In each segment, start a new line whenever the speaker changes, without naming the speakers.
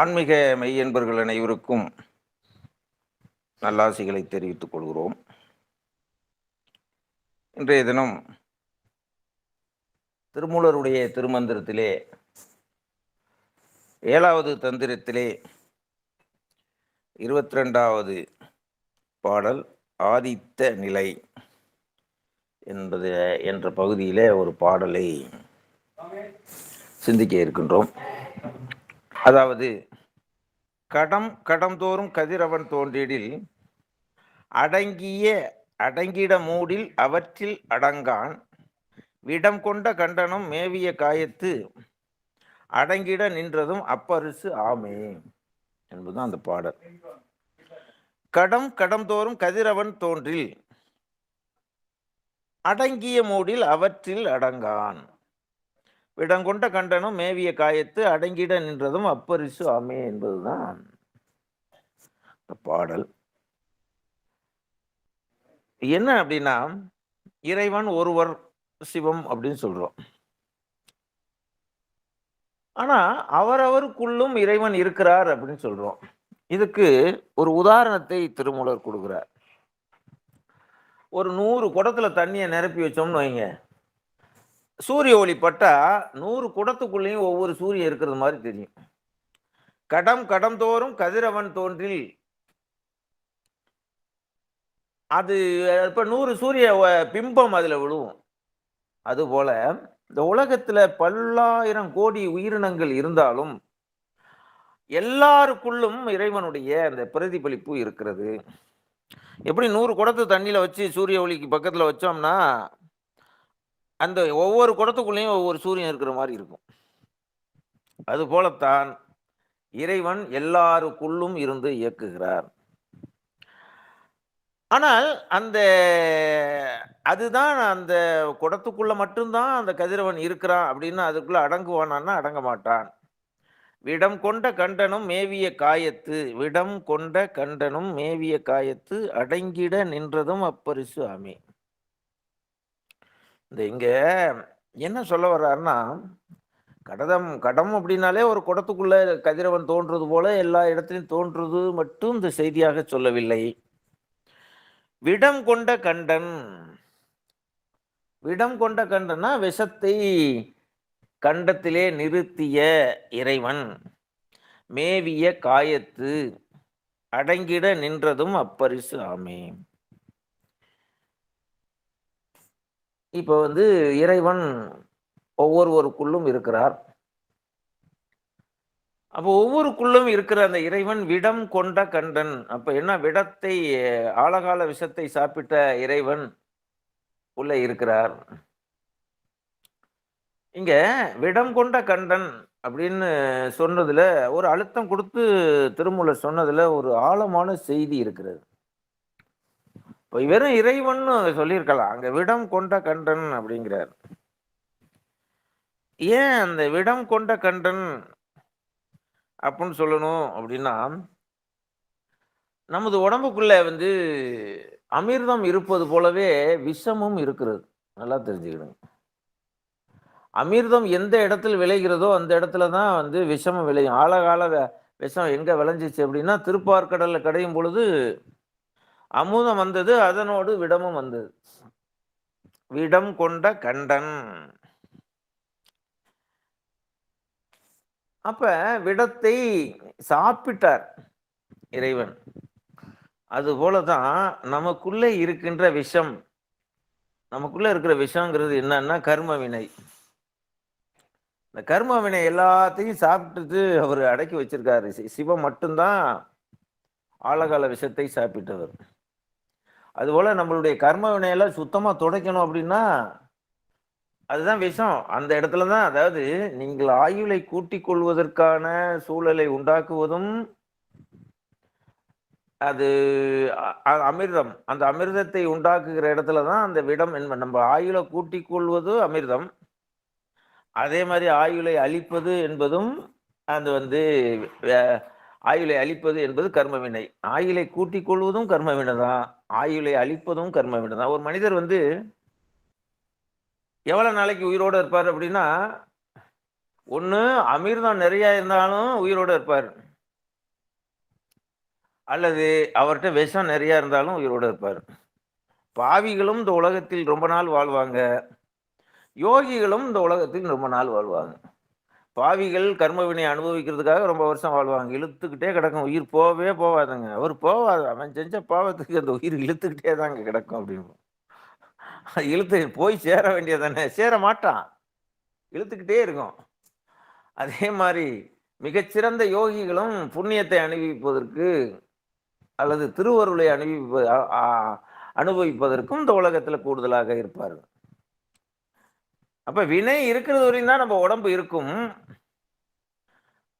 ஆன்மீக மெய்யன்பர்கள் அனைவருக்கும் நல்லாசிகளை தெரிவித்துக் கொள்கிறோம். இன்றைய தினம் திருமூலருடைய திருமந்திரத்திலே ஏழாவது தந்திரத்திலே இருபத்தி ரெண்டாவது பாடல் ஆதித்த நிலை என்பது என்ற பகுதியிலே ஒரு பாடலை சிந்திக்க இருக்கின்றோம். அதாவது கடம் கடம்தோறும் கதிரவன் தோன்றிடில் அடங்கிய அடங்கிட மூடில் அவற்றில் அடங்கான் விடம் கொண்ட கண்டனம் மேவிய காயத்து அடங்கிட நின்றதும் அப்பரிசு ஆமே. என்பதுதான் அந்த பாடல். கடம் கடம்தோறும் கதிரவன் தோன்றில் அடங்கிய மூடில் அவற்றில் அடங்கான். விடங்கொண்ட கண்டனம் மேவிய காயத்து அடங்கிட நின்றதும் அப்பரிசு ஆமே என்பதுதான். இந்த பாடல். என்ன அப்படின்னா இறைவன் ஒருவர் சிவம் அப்படின்னு சொல்றோம். ஆனா அவரவருக்குள்ளும் இறைவன் இருக்கிறார் அப்படின்னு சொல்றோம். இதுக்கு ஒரு உதாரணத்தை திருமூலர் கொடுக்குறார். ஒரு நூறு குடத்துல தண்ணியை நிரப்பி வச்சோம்னு வைங்க. சூரிய ஒளி பட்டா நூறு குடத்துக்குள்ளேயும் ஒவ்வொரு சூரியன் இருக்கிறது மாதிரி தெரியும். கடம் கடம் தோறும் கதிரவன் தோன்றில். அது இப்ப நூறு சூரிய வ- பிம்பம் அதுல விழுவும். அதுபோல இந்த உலகத்துல பல்லாயிரம் கோடி உயிரினங்கள் இருந்தாலும் எல்லாருக்குள்ளும் இறைவனுடைய அந்த பிரதிபலிப்பு இருக்கிறது. எப்படி நூறு குடத்து தண்ணியில வச்சு சூரிய ஒளிக்கு பக்கத்துல வச்சோம்னா அந்த ஒவ்வொரு குடத்துக்குள்ளேயும் ஒவ்வொரு சூரியன் இருக்கிற மாதிரி இருக்கும். அதுபோலத்தான் இறைவன் எல்லாருக்குள்ளும் இருந்து இயக்குகிறார். ஆனால் அந்த அதுதான் அந்த குடத்துக்குள்ள மட்டும்தான் அந்த கதிரவன் இருக்கிறான் அப்படின்னு அதுக்குள்ள அடங்குவானான்னா அடங்க மாட்டான். விடம் கொண்ட கண்டனும் மேவிய காயத்து விடம் கொண்ட கண்டனும் மேவிய காயத்து அடங்கிட நின்றதும் அப்பரிசு ஆமே. இந்த இங்கே என்ன சொல்ல வர்றாருன்னா கடதம் கடம் அப்படின்னாலே ஒரு குடத்துக்குள்ள கதிரவன் தோன்றது போல எல்லா இடத்துலையும் தோன்றுவது மட்டும் இந்த செய்தியாக சொல்லவில்லை. விடம் கொண்ட கண்டன் விடம் கொண்ட கண்டன்னா விஷத்தை கண்டத்திலே நிறுத்திய இறைவன். மேவிய காயத்து அடங்கிட நின்றதும் அப்பரிசு ஆமே. இப்போ வந்து இறைவன் ஒவ்வொருவருக்குள்ளும் இருக்கிறார். அப்போ ஒவ்வொருக்குள்ளும் இருக்கிற அந்த இறைவன் விடம் கொண்ட கண்டன். அப்ப என்ன விடத்தை ஆழகால விஷத்தை சாப்பிட்ட இறைவன் உள்ள இருக்கிறார். இங்க விடம் கொண்ட கண்டன் அப்படின்னு சொன்னதுல ஒரு அழுத்தம் கொடுத்து திருமூலர் சொன்னதுல ஒரு ஆழமான செய்தி இருக்கிறது. வெறும் இறைவன் சொல்லியிருக்கலாம். அங்க விடம் கொண்ட கண்டன் அப்படிங்கிறார். ஏன் அந்த விடம் கொண்ட கண்டன் அப்படின்னு சொல்லணும் அப்படின்னா நமது உடம்புக்குள்ள வந்து அமிர்தம் இருப்பது போலவே விஷமும் இருக்கிறது. நல்லா தெரிஞ்சுக்கணும் அமிர்தம் எந்த இடத்துல விளைகிறதோ அந்த இடத்துல தான் வந்து விஷமும் விளையும். ஆழகால விஷம் எங்கே விளைஞ்சிச்சு அப்படின்னா திருப்பார்கடலில் கடையும் பொழுது அமுதம் வந்தது அதனோடு விடமும் வந்தது. விடம் கொண்ட கண்டன். அப்ப விடத்தை சாப்பிட்டார் இறைவன். அதுபோலதான் நமக்குள்ளே இருக்கின்ற விஷம். நமக்குள்ள இருக்கிற விஷங்கிறது என்னன்னா கர்ம வினை. இந்த கர்ம வினை எல்லாத்தையும் சாப்பிட்டுட்டு அவர் அடக்கி வச்சிருக்காரு. சி- மட்டும்தான் ஆழகால விஷத்தை சாப்பிட்டவர். அதுபோல் நம்மளுடைய கர்ம வினையெல்லாம் சுத்தமாக துடைக்கணும் அப்படின்னா அதுதான் விஷம். அந்த இடத்துல தான் அதாவது நீங்கள் ஆயுளை கூட்டிக் கொள்வதற்கான சூழலை உண்டாக்குவதும் அது அமிர்தம். அந்த அமிர்தத்தை உண்டாக்குகிற இடத்துல தான் அந்த விடம் என்ப நம்ம ஆயுளை கூட்டிக் கொள்வது அமிர்தம். அதே மாதிரி ஆயுளை அழிப்பது என்பதும் அது வந்து வே- ஆயுளை அழிப்பது என்பது கர்மவினை. ஆயுளை கூட்டிக் கொள்வதும் கர்மவினை தான் ஆயுளை அழிப்பதும் கர்மவினை தான் ஒரு மனிதர் வந்து எவ்வளோ நாளைக்கு உயிரோடு இருப்பார் அப்படின்னா ஒன்று அமிர்தம் நிறையா இருந்தாலும் உயிரோடு இருப்பார். அல்லது அவர்கிட்ட விஷம் நிறையா இருந்தாலும் உயிரோடு இருப்பார். பாவிகளும் இந்த உலகத்தில் ரொம்ப நாள் வாழ்வாங்க. யோகிகளும் இந்த உலகத்தில் ரொம்ப நாள் வாழ்வாங்க. பாவிகள் கர்மவினை அனுபவிக்கிறதுக்காக ரொம்ப வருஷம் வாழ்வாங்க. இழுத்துக்கிட்டே கிடக்கும். உயிர் போகவே போகாதுங்க அவர் போவாது. அவன் செஞ்ச பாவத்துக்கு அந்த உயிர் இழுத்துக்கிட்டே தாங்க கிடக்கும் அப்படின்னு. இழுத்து போய் சேர வேண்டியதானே சேர மாட்டான். இழுத்துக்கிட்டே இருக்கும். அதே மாதிரி மிகச்சிறந்த யோகிகளும் புண்ணியத்தை அனுபவிப்பதற்கு அல்லது திருவருளை அனுபவிப்ப அனுபவிப்பதற்கும் இந்த உலகத்தில் கூடுதலாக இருப்பார்கள். அப்ப வினை இருக்கிறது வரையும் தான் நம்ம உடம்பு இருக்கும்.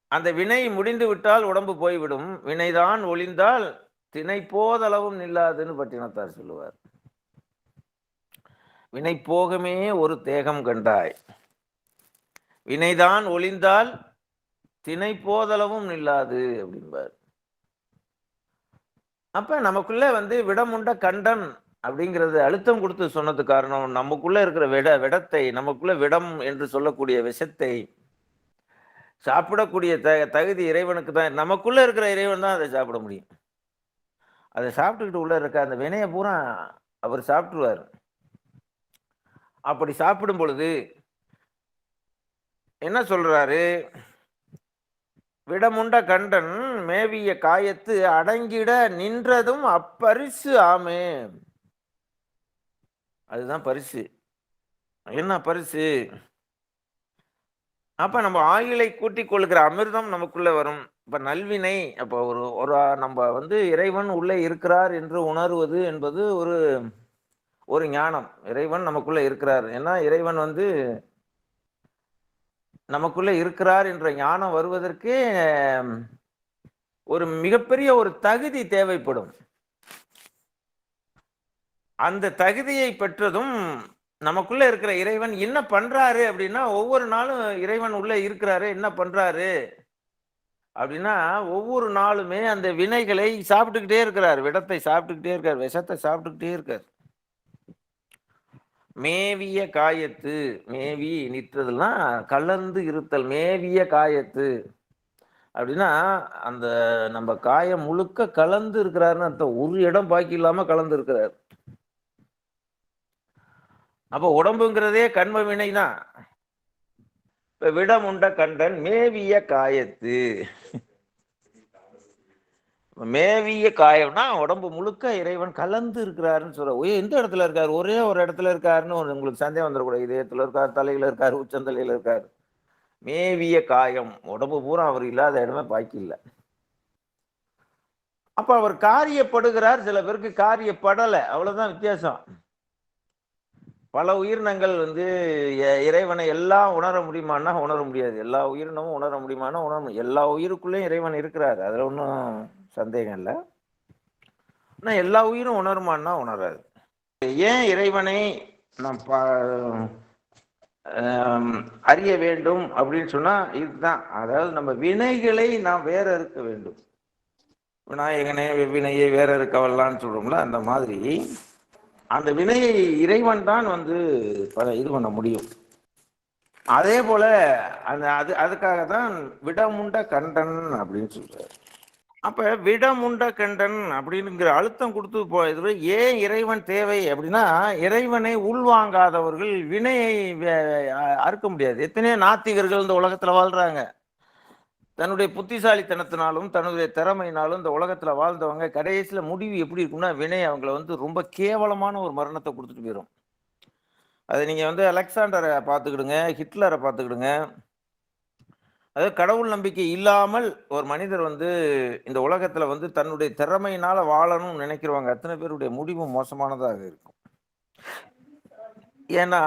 அந்த வினை முடிந்து விட்டால் உடம்பு போய்விடும். வினைதான் ஒளிந்தால் திணை போதளவும் நில்லாதுன்னு பட்டினத்தார் சொல்லுவார். வினை போகமே ஒரு தேகம் கண்டாய். வினைதான் ஒளிந்தால் திணை போதளவும் நில்லாது அப்படிம்பார். அப்ப நமக்குள்ள வந்து விடமுண்ட கண்டன் அப்படிங்கிறது அழுத்தம் கொடுத்து சொன்னது காரணம் நமக்குள்ள இருக்கிற விட விடத்தை நமக்குள்ள விடம் என்று சொல்லக்கூடிய விஷத்தை சாப்பிடக்கூடிய த தகுதி இறைவனுக்கு தான் நமக்குள்ள இருக்கிற இறைவன் தான் அதை சாப்பிட முடியும். அதை சாப்பிட்டுக்கிட்டு உள்ள இருக்க அந்த வினையை பூரா அவர் சாப்பிட்டுருவார். அப்படி சாப்பிடும் பொழுது என்ன சொல்றாரு? விடமுண்ட கண்டன் மேவிய காயத்து அடங்கிட நின்றதும் அப்பரிசு ஆமே. அதுதான் பரிசு. என்ன பரிசு? அப்ப நம்ம ஆயுளை கூட்டிக் கொள்கிற அமிர்தம் நமக்குள்ள வரும். இப்ப நல்வினை அப்ப ஒரு ஒரு நம்ம வந்து இறைவன் உள்ளே இருக்கிறார் என்று உணர்வது என்பது ஒரு ஒரு ஞானம். இறைவன் நமக்குள்ள இருக்கிறார். ஏன்னா இறைவன் வந்து நமக்குள்ள இருக்கிறார் என்ற ஞானம் வருவதற்கே ஒரு மிகப்பெரிய ஒரு தகுதி தேவைப்படும். அந்த தகுதியை பெற்றதும் நமக்குள்ள இருக்கிற இறைவன் என்ன பண்றாரு அப்படின்னா ஒவ்வொரு நாளும் இறைவன் உள்ள இருக்கிறாரு என்ன பண்றாரு? அப்படின்னா ஒவ்வொரு நாளுமே அந்த வினைகளை சாப்பிட்டுக்கிட்டே இருக்கிறார். விடத்தை சாப்பிட்டுக்கிட்டே இருக்கார். விஷத்தை சாப்பிட்டுக்கிட்டே இருக்கார். மேவிய காயத்து மேவி நிற்றதுன்னா கலந்து இருத்தல். மேவிய காயத்து. அப்படின்னா அந்த நம்ம காயம் முழுக்க கலந்து இருக்கிறாருன்னு அர்த்தம். ஒரு இடம் பாக்கி இல்லாம கலந்து இருக்கிறார். அப்ப உடம்புங்கிறதே கண்ம வினை தான் இப்ப விடமுண்ட கண்டன் மேவிய காயத்து. மேவிய காயம்னா உடம்பு முழுக்க இறைவன் கலந்து இருக்கிறாருன்னு சொல்ற. எந்த இடத்துல இருக்காரு? ஒரே ஒரு இடத்துல இருக்காருன்னு ஒரு உங்களுக்கு சந்தேகம் வந்துடக்கூடாது இதயத்துல இருக்காரு தலையில இருக்காரு உச்சந்தலையில இருக்காரு. மேவிய காயம். உடம்பு பூரா அவர் இல்லாத இடமே பாக்கி இல்லை. அப்ப அவர் காரியப்படுகிறார். சில பேருக்கு காரியப்படலை. அவ்வளவுதான் வித்தியாசம். பல உயிரினங்கள் வந்து இறைவனை எல்லாம் உணர முடியுமான்னா உணர முடியாது. எல்லா உயிரினமும் உணர முடியுமானா உணர முடியும் எல்லா உயிருக்குள்ளேயும் இறைவன் இருக்கிறாரு. அதில் ஒன்றும் சந்தேகம் இல்லை. ஆனால் எல்லா உயிரும் உணருமான்னா உணராது. ஏன் இறைவனை நாம் பா அறிய வேண்டும் அப்படின்னு சொன்னால் இதுதான். அதாவது நம்ம வினைகளை நாம் வேற இருக்க வேண்டும். விநாயகனே வினையை வேற இருக்கவல்லான்னு சொல்கிறோம்ல அந்த மாதிரி அந்த வினையை இறைவன் தான் வந்து இது பண்ண முடியும். அதே போல அந்த அது அதுக்காக தான் விடமுண்ட கண்டன் அப்படின்னு சொல்றாரு. அப்ப விடமுண்ட கண்டன் அப்படிங்கிற அழுத்தம் கொடுத்து போയത് ஏன் இறைவன் தேவை அப்படின்னா இறைவனை உள்வாங்காதவர்கள் வினையை வே- அறுக்க முடியாது. எத்தனையோ நாத்திகர்கள் இந்த உலகத்துல வாழ்றாங்க. தன்னுடைய புத்திசாலித்தனத்தினாலும் தன்னுடைய திறமையினாலும் இந்த உலகத்துல வாழ்ந்தவங்க கடைசியில முடிவு எப்படி இருக்கும்னா வினை அவங்கள வந்து ரொம்ப கேவலமான ஒரு மரணத்தை கொடுத்துட்டு போயிடும் அது நீங்க வந்து அலெக்சாண்டரை பார்த்துக்கிடுங்க ஹிட்லரை பார்த்துக்கிடுங்க. அதாவது கடவுள் நம்பிக்கை இல்லாமல் ஒரு மனிதர் வந்து இந்த உலகத்துல வந்து தன்னுடைய திறமையினால வாழணும்னு நினைக்கிறவங்க அத்தனை பேருடைய முடிவு மோசமானதாக இருக்கும். ஏன்னா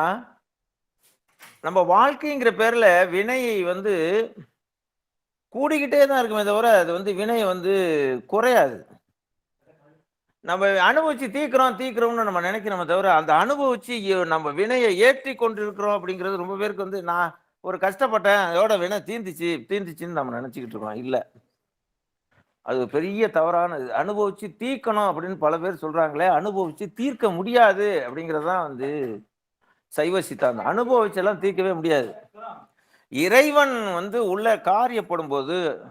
நம்ம வாழ்க்கைங்கிற பேர்ல வினையை வந்து கூடிக்கிட்டே தான் இருக்குமே தவிர அது வந்து வினை வந்து குறையாது. நம்ம அனுபவிச்சு தீக்கிறோம் தீக்கிறோம்னு நம்ம நினைக்கிறோம் தவிர அந்த அனுபவிச்சு நம்ம வினையை ஏற்றி கொண்டிருக்கிறோம் அப்படிங்கிறது ரொம்ப பேருக்கு வந்து நான் ஒரு கஷ்டப்பட்டேன் அதோட வினை தீந்துச்சு தீந்துச்சுன்னு நம்ம நினைச்சுக்கிட்டு இருக்கோம். இல்லை. அது பெரிய தவறானது அனுபவிச்சு தீர்க்கணும் அப்படின்னு பல பேர் சொல்றாங்களே அனுபவிச்சு தீர்க்க முடியாது அப்படிங்கிறதான் வந்து சைவ சித்தாந்தம். அனுபவிச்செல்லாம் தீர்க்கவே முடியாது. இறைவன் வந்து உள்ள காரியப்படும் போது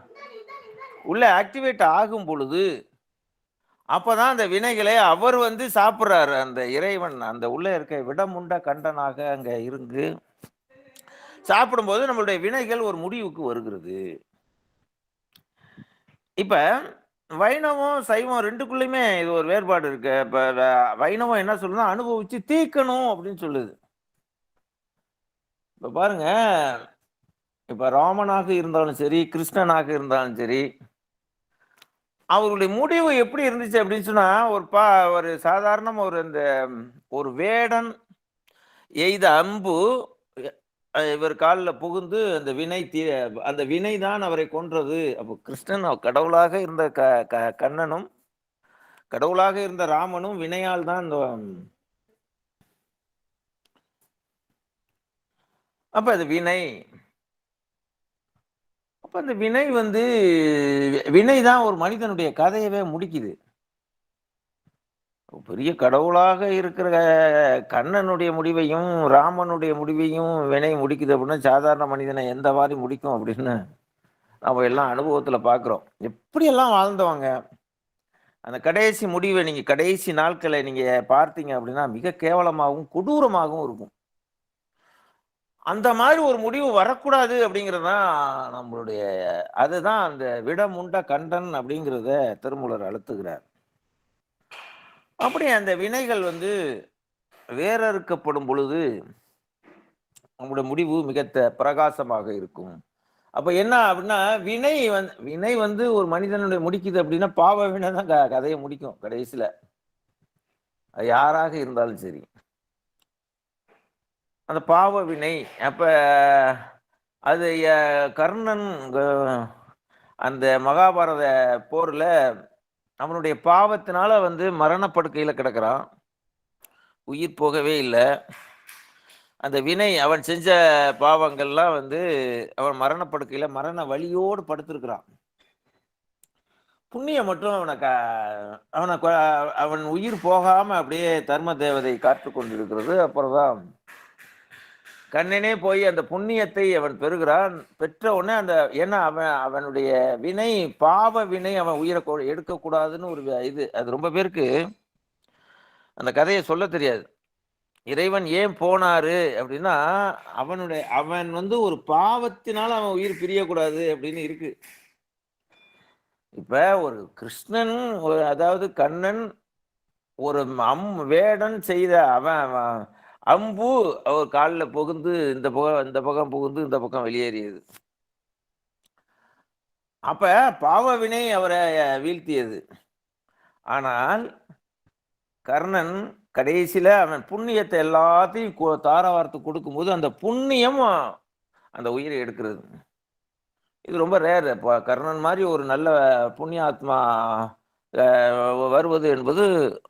உள்ள ஆக்டிவேட் ஆகும் பொழுது அப்போதான் அந்த வினைகளை அவர் வந்து சாப்பிட்றாரு. அந்த இறைவன் அந்த உள்ள இருக்க விடமுண்ட கண்டனாக அங்கே இருந்து சாப்பிடும்போது நம்மளுடைய வினைகள் ஒரு முடிவுக்கு வருகிறது. இப்போ வைணவம் சைவம் ரெண்டுக்குள்ளேயுமே இது ஒரு வேறுபாடு இருக்கு. இப்போ வ- வைணவம் என்ன சொல்லுதுன்னா அனுபவிச்சு தீக்கணும் அப்படின்னு சொல்லுது. இப்போ பாருங்க இப்போ ராமனாக இருந்தாலும் சரி கிருஷ்ணனாக இருந்தாலும் சரி அவருடைய முடிவு எப்படி இருந்துச்சு அப்படின்னு சொன்னால் ஒரு பா ஒரு சாதாரண ஒரு இந்த ஒரு வேடன் எய்த அம்பு இவர் காலில் புகுந்து அந்த வினை தீ அந்த வினை தான் அவரை கொன்றது. அப்போ கிருஷ்ணன் கடவுளாக இருந்த க க கண்ணனும் கடவுளாக இருந்த ராமனும் வினையால் தான் இந்த அப்போ அது வினை. அப்ப அந்த வினை வந்து வினை தான் ஒரு மனிதனுடைய கதையவே முடிக்குது. பெரிய கடவுளாக இருக்கிற கண்ணனுடைய முடிவையும் ராமனுடைய முடிவையும் வினை முடிக்குது அப்படின்னா சாதாரண மனிதனை எந்த மாதிரி முடிக்கும் அப்படின்னு நம்ம எல்லாம் அனுபவத்துல பார்க்குறோம் எப்படியெல்லாம் வாழ்ந்தவங்க அந்த கடைசி முடிவை நீங்க கடைசி நாட்களை நீங்க பார்த்தீங்க அப்படின்னா மிக கேவலமாகவும் கொடூரமாகவும் இருக்கும். அந்த மாதிரி ஒரு முடிவு வரக்கூடாது அப்படிங்கிறது தான் நம்மளுடைய அதுதான் அந்த விடமுண்ட கண்டன் அப்படிங்கிறத திருமூலர் அழுத்துகிறார். அப்படி அந்த வினைகள் வந்து வேறறுக்கப்படும் பொழுது நம்முடைய முடிவு மிக பிரகாசமாக இருக்கும். அப்ப என்ன அப்படின்னா வினை வந்து வினை வந்து ஒரு மனிதனுடைய முடிக்குது அப்படின்னா பாவ வினை தான் க- கதையை முடிக்கும் கடைசியில. அது யாராக இருந்தாலும் சரி. அந்த பாவ வினை அப்போ அது கர்ணன் க- அந்த மகாபாரத போரில் அவனுடைய பாவத்தினால வந்து மரணப்படுக்கையில் கிடக்கிறான். உயிர் போகவே இல்லை. அந்த வினை அவன் செஞ்ச பாவங்கள்லாம் வந்து அவன் மரணப்படுக்கையில் மரண வலியோடு படுத்திருக்கிறான். புண்ணியம் மட்டும் அவனை க அவனை அவன் உயிர் போகாமல் அப்படியே தர்ம தேவதை காத்து கொண்டிருக்கிறது அப்புறம் தான் கண்ணனே போய் அந்த புண்ணியத்தை அவன் பெறுகிறான் பெற்ற உடனே அந்த ஏன்னா அவன் அவனுடைய வினை பாவ வினை அவன் உயிரை கொ- எடுக்கக்கூடாதுன்னு ஒரு இது அது ரொம்ப பேருக்கு அந்த கதையை சொல்ல தெரியாது. இறைவன் ஏன் போனாரு அப்படின்னா அவனுடைய அவன் வந்து ஒரு பாவத்தினால அவன் உயிர் பிரியக்கூடாது அப்படின்னு இருக்கு. இப்ப ஒரு கிருஷ்ணன் ஒரு அதாவது கண்ணன் ஒரு அம் வேடன் செய்த அவன் அவன் அம்பு அவர் காலில் புகுந்து இந்த பக்கம் இந்த பக்கம் புகுந்து இந்த பக்கம் வெளியேறியது. அப்ப பாவ வினை அவரை வீழ்த்தியது. ஆனால் கர்ணன் கடைசியில அவன் புண்ணியத்தை எல்லாத்தையும் தாரவார்த்து கொடுக்கும்போது அந்த புண்ணியம் அந்த உயிரை எடுக்கிறது. இது ரொம்ப ரேர் இப்போ கர்ணன் மாதிரி ஒரு நல்ல புண்ணியாத்மா வருவது என்பது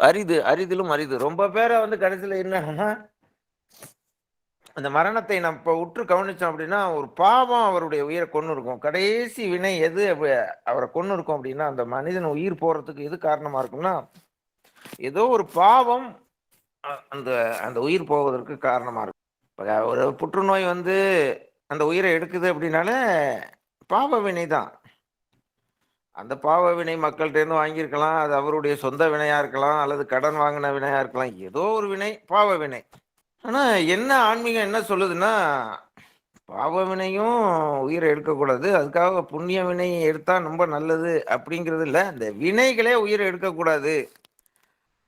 அரிது அரிதிலும் அரிது. ரொம்ப பேரை வந்து கடைசியில் என்னன்னா அந்த மரணத்தை நம்ம இப்போ உற்று கவனிச்சோம் அப்படின்னா ஒரு பாவம் அவருடைய உயிரை கொண்டு இருக்கும் கடைசி வினை எது அவரை கொண்டு இருக்கும் அப்படின்னா அந்த மனிதன் உயிர் போறதுக்கு எது காரணமா இருக்கும்னா ஏதோ ஒரு பாவம் அந்த அந்த உயிர் போவதற்கு காரணமா இருக்கும். ஒரு புற்றுநோய் வந்து அந்த உயிரை எடுக்குது அப்படின்னாலே பாவ வினை தான். அந்த பாவ வினை மக்கள்கிட்ட இருந்து வாங்கியிருக்கலாம். அது அவருடைய சொந்த வினையா இருக்கலாம் அல்லது கடன் வாங்கின வினையா இருக்கலாம். ஏதோ ஒரு வினை பாவ வினை. ஆனா என்ன ஆன்மீகம் என்ன சொல்லுதுன்னா பாவ வினையும் உயிரை எடுக்கக்கூடாது அதுக்காக புண்ணிய வினையை எடுத்தா ரொம்ப நல்லது அப்படிங்கிறது இல்ல. இந்த வினைகளே உயிரை எடுக்கக்கூடாது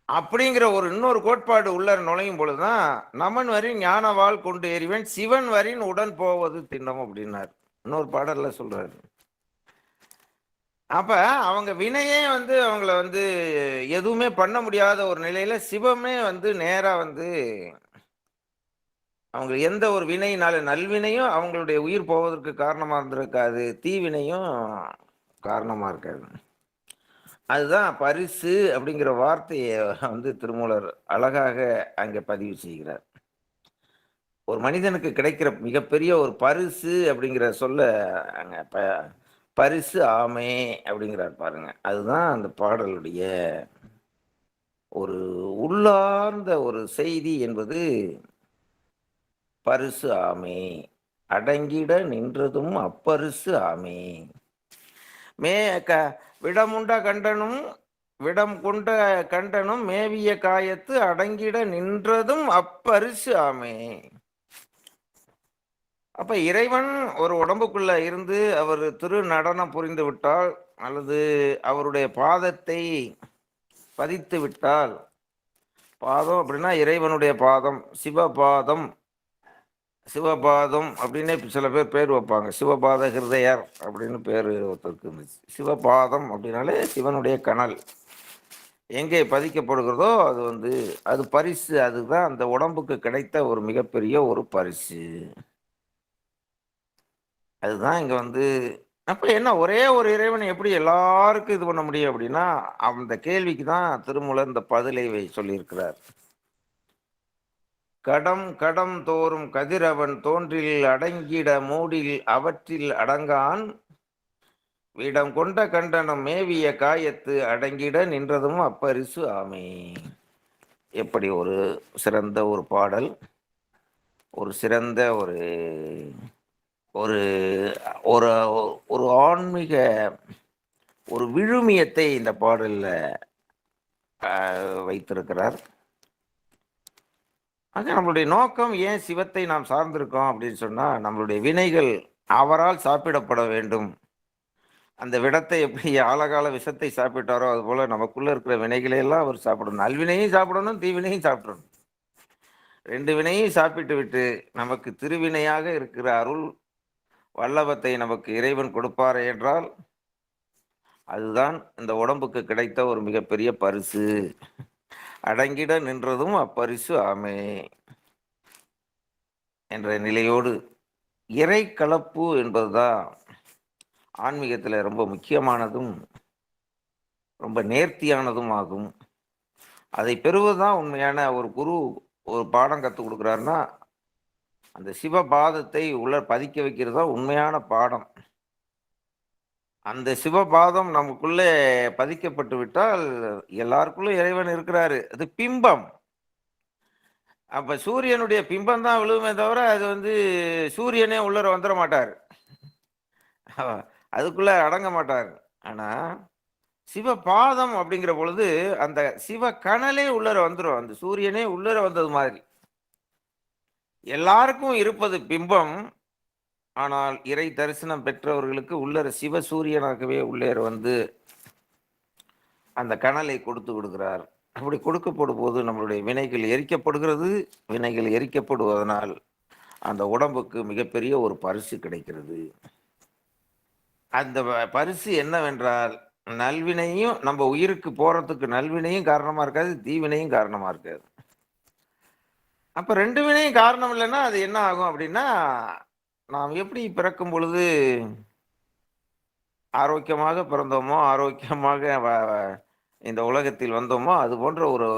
அப்படிங்கிற ஒரு இன்னொரு கோட்பாடு உள்ள நுழையும் பொழுதுதான் நமன் வரின் ஞானவாள் கொண்டு ஏறிவேன் சிவன் வரின் உடன் போவது திண்ணம் அப்படின்னார். இன்னொரு பாடல்ல சொல்றாரு. அப்ப அவங்க வினையே வந்து அவங்கள வந்து எதுவுமே பண்ண முடியாத ஒரு நிலையில சிவமே வந்து நேரா வந்து அவங்க எந்த ஒரு வினையினால நல்வினையும் அவங்களுடைய உயிர் போவதற்கு காரணமாக இருந்திருக்காது. தீவினையும் காரணமாக இருக்காது. அதுதான் பரிசு அப்படிங்கிற வார்த்தையை வந்து திருமூலர் அழகாக அங்கே பதிவு செய்கிறார். ஒரு மனிதனுக்கு கிடைக்கிற மிகப்பெரிய ஒரு பரிசு அப்படிங்கிற சொல்ல அங்கே ப பரிசு ஆமே அப்படிங்கிறார் பாருங்க. அதுதான் அந்த பாடலுடைய ஒரு உள்ளார்ந்த ஒரு செய்தி என்பது பரிசு ஆமே. அடங்கிட நின்றதும் அப்பரிசு ஆமே. மே க விடமுண்ட கண்டனும் விடம் கொண்ட கண்டனும் மேவிய காயத்து அடங்கிட நின்றதும் அப்பரிசு ஆமே. அப்ப இறைவன் ஒரு உடம்புக்குள்ள இருந்து அவர் திரு நடனம் புரிந்து விட்டால் அல்லது அவருடைய பாதத்தை பதித்து விட்டால் பாதம் அப்படின்னா இறைவனுடைய பாதம் சிவபாதம் சிவபாதம் அப்படின்னே சில பேர் பேர் வைப்பாங்க. சிவபாத ஹிருதயர் அப்படின்னு பேர் ஒருத்தருக்கு இருந்துச்சு. சிவபாதம் அப்படின்னாலே சிவனுடைய கனல். எங்கே பதிக்கப்படுகிறதோ அது வந்து அது பரிசு அதுதான் அந்த உடம்புக்கு கிடைத்த ஒரு மிகப்பெரிய ஒரு பரிசு. அதுதான் இங்கே வந்து அப்போ என்ன ஒரே ஒரு இறைவனை எப்படி எல்லாருக்கும் இது பண்ண முடியும் அப்படின்னா அந்த கேள்விக்கு தான் திருமூலர் இந்த பதிலை சொல்லியிருக்கிறார். கடம் கடம் தோறும் கதிரவன் தோன்றில் அடங்கிட மூடில் அவற்றில் அடங்கான். விடம் கொண்ட கண்டனம் மேவிய காயத்து அடங்கிட நின்றதும் அப்பரிசு ஆமே. எப்படி ஒரு சிறந்த ஒரு பாடல் ஒரு சிறந்த ஒரு ஒரு ஒரு ஒரு ஆன்மீக ஒரு விழுமியத்தை இந்த பாடலில் வைத்திருக்கிறார். ஆக நம்மளுடைய நோக்கம் ஏன் சிவத்தை நாம் சார்ந்திருக்கோம் அப்படின்னு சொன்னா நம்மளுடைய வினைகள் அவரால் சாப்பிடப்பட வேண்டும். அந்த விடத்தை எப்படி ஆழகால விஷத்தை சாப்பிட்டாரோ அது போல நமக்குள்ள இருக்கிற வினைகளை எல்லாம் அவர் சாப்பிடணும். நல்வினையும் சாப்பிடணும் தீவினையும் சாப்பிடணும். ரெண்டு வினையும் சாப்பிட்டு விட்டு நமக்கு திருவினையாக இருக்கிற அருள் வல்லபத்தை நமக்கு இறைவன் கொடுப்பார் என்றால் அதுதான் இந்த உடம்புக்கு கிடைத்த ஒரு மிகப்பெரிய பரிசு. அடங்கிட நின்றதும் அப்பரிசு ஆமே. என்ற நிலையோடு இறை கலப்பு என்பதுதான் ஆன்மீகத்தில் ரொம்ப முக்கியமானதும் ரொம்ப நேர்த்தியானதும் ஆகும். அதை பெறுவதுதான் உண்மையான ஒரு குரு ஒரு பாடம் கற்றுக் கொடுக்குறாருன்னா அந்த சிவபாதத்தை உள்ள பதிக்க வைக்கிறது தான் உண்மையான பாடம். அந்த சிவபாதம் நமக்குள்ளே பதிக்கப்பட்டு விட்டால் எல்லாருக்குள்ளும் இறைவன் இருக்கிறாரு. அது பிம்பம். அப்ப சூரியனுடைய பிம்பம் தான் விழுவுமே தவிர அது வந்து சூரியனே உள்ளர வந்துட மாட்டார். அதுக்குள்ள அடங்க மாட்டார். ஆனா சிவபாதம் அப்படிங்கிற பொழுது அந்த சிவ கனலே உள்ளர வந்துடும் அந்த சூரியனே உள்ளர வந்தது மாதிரி. எல்லாருக்கும் இருப்பது பிம்பம். ஆனால் இறை தரிசனம் பெற்றவர்களுக்கு உள்ளர சிவசூரியனாகவே உள்ளேர் வந்து அந்த கனலை கொடுத்து விடுகிறார். அப்படி கொடுக்கப்படும் போது நம்மளுடைய வினைகள் எரிக்கப்படுகிறது. வினைகள் எரிக்கப்படுவதனால் அந்த உடம்புக்கு மிகப்பெரிய ஒரு பரிசு கிடைக்கிறது. அந்த ப- பரிசு என்னவென்றால் நல்வினையும் நம்ம உயிருக்கு போகிறதுக்கு நல்வினையும் காரணமாக இருக்காது தீவினையும் காரணமாக இருக்காது. அப்போ ரெண்டு வினையும் காரணம் இல்லைன்னா அது என்ன ஆகும் அப்படின்னா நாம் எப்படி பிறக்கும் பொழுது ஆரோக்கியமாக பிறந்தோமோ ஆரோக்கியமாக வ- இந்த உலகத்தில் வந்தோமோ அது போன்ற ஒரு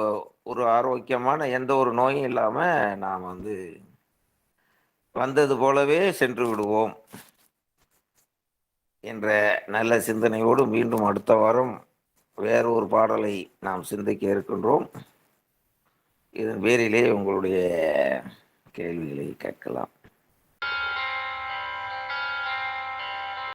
ஒரு ஆரோக்கியமான எந்த ஒரு நோயும் இல்லாம நாம் வந்து வந்தது போலவே சென்று விடுவோம் என்ற நல்ல சிந்தனையோடு மீண்டும் அடுத்த வாரம் வேறு ஒரு பாடலை நாம் சிந்திக்க இருக்கின்றோம். இதன் பேரிலே உங்களுடைய கேள்விகளை கேட்கலாம்.